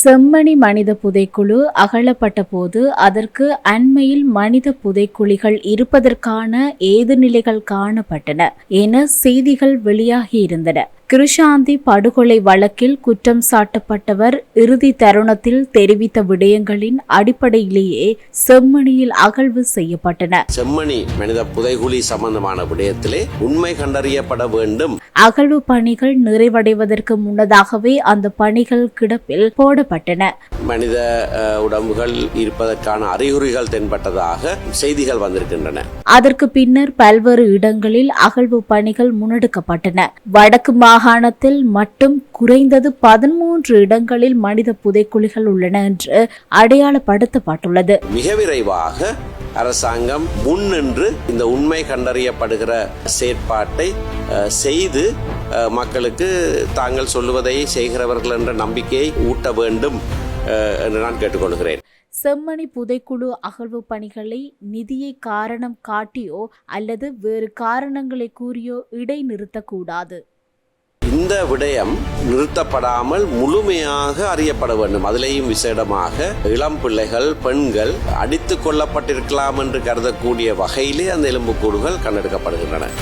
செம்மணி மனித புதைக்குழு அகழப்பட்ட போது அதற்கு அண்மையில் மனித புதைக்குழிகள் இருப்பதற்கான ஏதுநிலைகள் காணப்பட்டன என செய்திகள் வெளியாகியிருந்தன கிருஷாந்தி படுகொலை வழக்கில் குற்றம் சாட்டப்பட்டவர் இறுதி தருணத்தில் தெரிவித்த விடயங்களின் அடிப்படையிலேயே செம்மணியில் அகழ்வு செய்யப்பட்டன. செம்மணி மனித புதைகுழி சம்பந்தமான விடயத்திலே உண்மை கண்டறியப்பட வேண்டும். அகழ்வு பணிகள் நிறைவடைவதற்கு முன்னதாகவே அந்த பணிகள் கிடப்பில் போடப்பட்டன. மனித உடம்புகள் இருப்பதற்கான அறிகுறிகள் தென்பட்டதாக செய்திகள் வந்திருக்கின்றன. அதற்கு பின்னர் பல்வேறு இடங்களில் அகழ்வு பணிகள் முன்னெடுக்கப்பட்டன. வடக்கு மாகாணத்தில் மட்டும் குறைந்தது பதிமூன்று இடங்களில் மனித புதைக்குழிகள் உள்ளன என்று அடையாளப்படுத்தப்பட்டுள்ளது. மிக விரைவாக அரசாங்கம் முன்னின்று இந்த உண்மை கண்டறியப்படுகிற செயற்பாட்டை செய்து மக்களுக்கு தாங்கள் சொல்லுவதை செய்கிறவர்கள் என்ற நம்பிக்கையை ஊட்ட வேண்டும் என்று நான் கேட்டுக்கொள்கிறேன். செம்மணி புதைக்குழு அகழ்வு பணிகளை நிதியை காரணம் காட்டியோ அல்லது வேறு காரணங்களை கூறியோ இடைநிறுத்தக்கூடாது. இந்த விடயம் நிறுத்தப்படாமல் முழுமையாக அறியப்பட வேண்டும். அதிலேயும் விசேடமாக இளம் பிள்ளைகள் பெண்கள் அடித்துக் கொள்ளப்பட்டிருக்கலாம் என்று கருதக்கூடிய வகையிலே அந்த எலும்புக்கூடுகள் கண்டெடுக்கப்படுகின்றன.